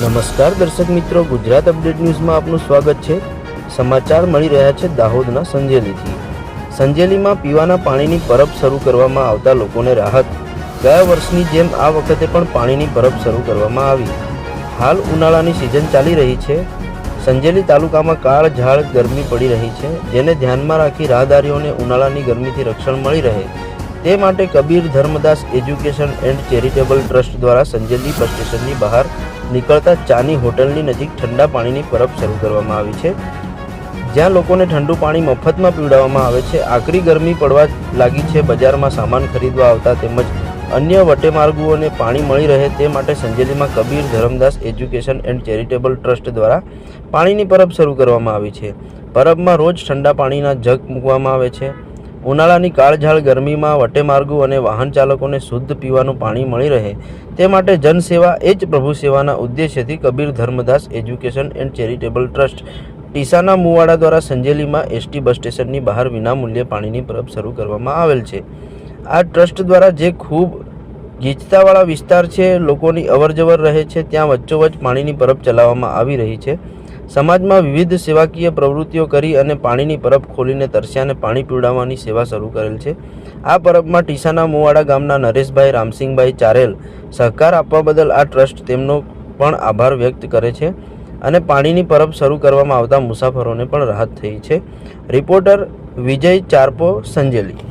નમસ્કાર, દર્શક મિત્રો. ગુજરાત અપડેટ ન્યૂઝમાં આપનું સ્વાગત છે. સમાચાર મળી રહ્યા છે દાહોદના સંજેલીથી. સંજેલીમાં પીવાના પાણીની પરબ શરૂ કરવામાં આવતા લોકોને રાહત. ગયા વર્ષની જેમ આ વખતે પણ પાણીની પરબ શરૂ કરવામાં આવી. હાલ ઉનાળાની સિઝન ચાલી રહી છે. સંજેલી તાલુકામાં કાળ ઝાડ ગરમી પડી રહી છે, જેને ધ્યાનમાં રાખી રાહદારીઓને ઉનાળાની ગરમીથી રક્ષણ મળી રહે. તે માટે Kabir Dharmdas education and charitable trust દ્વારા સંજેલી બસ સ્ટેશનની બહાર નીકળતા ચાની હોટલની નજીક ઠંડા પાણીની પરબ શરૂ કરવામાં આવી છે. જ્યાં લોકોને ઠંડુ પાણી મફતમાં પીવડાવવામાં આવે છે. આકરી ગરમી પડવા લાગી છે. બજારમાં સામાન ખરીદવા આવતા તેમજ અન્ય વટેમાર્ગુઓને પાણી મળી રહે તે માટે સંજેલીમાં Kabir Dharamdas education and charitable trust દ્વારા પાણીની પરબ શરૂ કરવામાં આવી છે. પરબમાં રોજ ઠંડા પાણીના જગ મૂકવામાં આવે છે. ઉનાળાની કાળઝાળ ગરમીમાં વટેમાર્ગો અને વાહન ચાલકોને શુદ્ધ પીવાનું પાણી મળી રહે, તે માટે જનસેવા એ જ પ્રભુ સેવાના ઉદ્દેશ્યથી Kabir Dharmdas education and charitable trust Tisana Muvada દ્વારા સંજેલીમાં એસટી બસ સ્ટેશનની બહાર વિનામૂલ્યે પાણીની પરબ શરૂ કરવામાં આવેલ છે. આ ટ્રસ્ટ દ્વારા જે ખૂબ ગીચતાવાળા વિસ્તાર છે, લોકોની અવરજવર રહે છે, ત્યાં વચ્ચોવચ્ચ પાણીની પરબ ચલાવવામાં આવી રહી છે. સમાજમાં વિવિધ સેવાકીય પ્રવૃત્તિઓ કરી અને પાણીની પરબ ખોલીને તરસ્યાને પાણી પીવડાવવાની સેવા શરૂ કરેલ છે. આ પરબમાં ટીસાના મુવાડા ગામના નરેશભાઈ, રામસિંહભાઈ ચારેલ સહકાર આપવા બદલ આ ટ્રસ્ટ તેમનો પણ આભાર વ્યક્ત કરે છે અને પાણીની પરબ શરૂ કરવામાં આવતા મુસાફરોને પણ રાહત થઈ છે. રિપોર્ટર વિજય ચારપો સંજેલી.